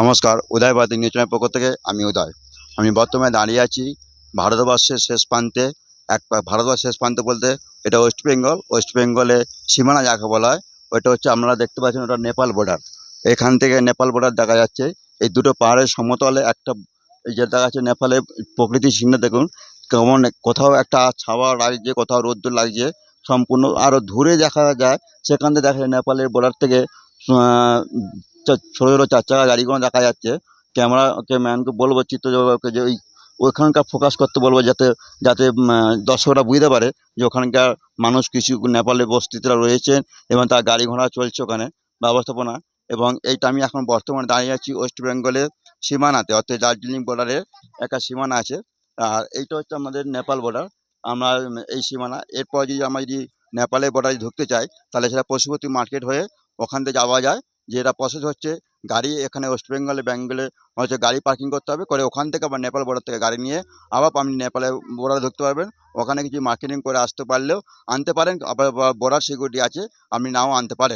নমস্কার, উদয় বাদী নিউজনের পক্ষ থেকে আমি উদয়। আমি বর্তমানে দাঁড়িয়ে আছি ভারতবর্ষের শেষ প্রান্তে, এক ভারতবর্ষের শেষ প্রান্ত বলতে এটা ওয়েস্ট বেঙ্গল। ওয়েস্ট বেঙ্গলে সীমানা যাকে বলা হয়, ওইটা হচ্ছে আপনারা দেখতে পাচ্ছেন ওটা নেপাল বর্ডার এখান থেকে নেপাল বর্ডার দেখা যাচ্ছে। এই দুটো পাহাড়ের সমতলে একটা, এই যে দেখা যাচ্ছে নেপালের প্রকৃতির চিহ্ন দেখুন, কেমন কোথাও একটা ছাওয়া লাগছে, কোথাও রোদ্দুর লাগছে, সম্পূর্ণ আরও দূরে দেখা যায়, সেখান থেকে দেখা যায় নেপালের বর্ডার থেকে ছোটো ছোটো চার চাকা গাড়িগুলো দেখা যাচ্ছে। ক্যামেরাকে ম্যানকে বলব চিত্রযোগকে যে ওই ওইখানকার ফোকাস করতে বলব যাতে যাতে দর্শকরা বুঝতে পারে যে ওখানকার মানুষ কিছু নেপালে বস্তিতে রয়েছেন এবং তার গাড়ি ঘোড়া চলছে ওখানে, ব্যবস্থাপনা। এবং এইটা আমি এখন বর্তমানে দাঁড়িয়ে আছি ওয়েস্ট বেঙ্গলের সীমানাতে, অর্থাৎ দার্জিলিং বর্ডারের একটা সীমানা আছে। আর এইটা হচ্ছে আমাদের নেপাল বর্ডার আমরা এই সীমানা। এরপর যদি আমরা যদি নেপালের বর্ডারে ঢুকতে চাই, তাহলে সেটা পশুপতি মার্কেট হয়ে ওখান থেকে যাওয়া যায়। যেটা প্রসেস হচ্ছে, গাড়ি এখানে ওয়েস্ট বেঙ্গলে বেঙ্গলে হচ্ছে গাড়ি পার্কিং করতে হবে। করে ওখান থেকে আবার নেপাল বর্ডার থেকে গাড়ি নিয়ে আবার আপনি নেপালে বর্ডারে ঢুকতে পারবেন। ওখানে কিছু মার্কেটিং করে আসতে পারলেও আনতে পারেন। আবার বর্ডার সিকিউরিটি আছে, আপনি নাও আনতে পারেন।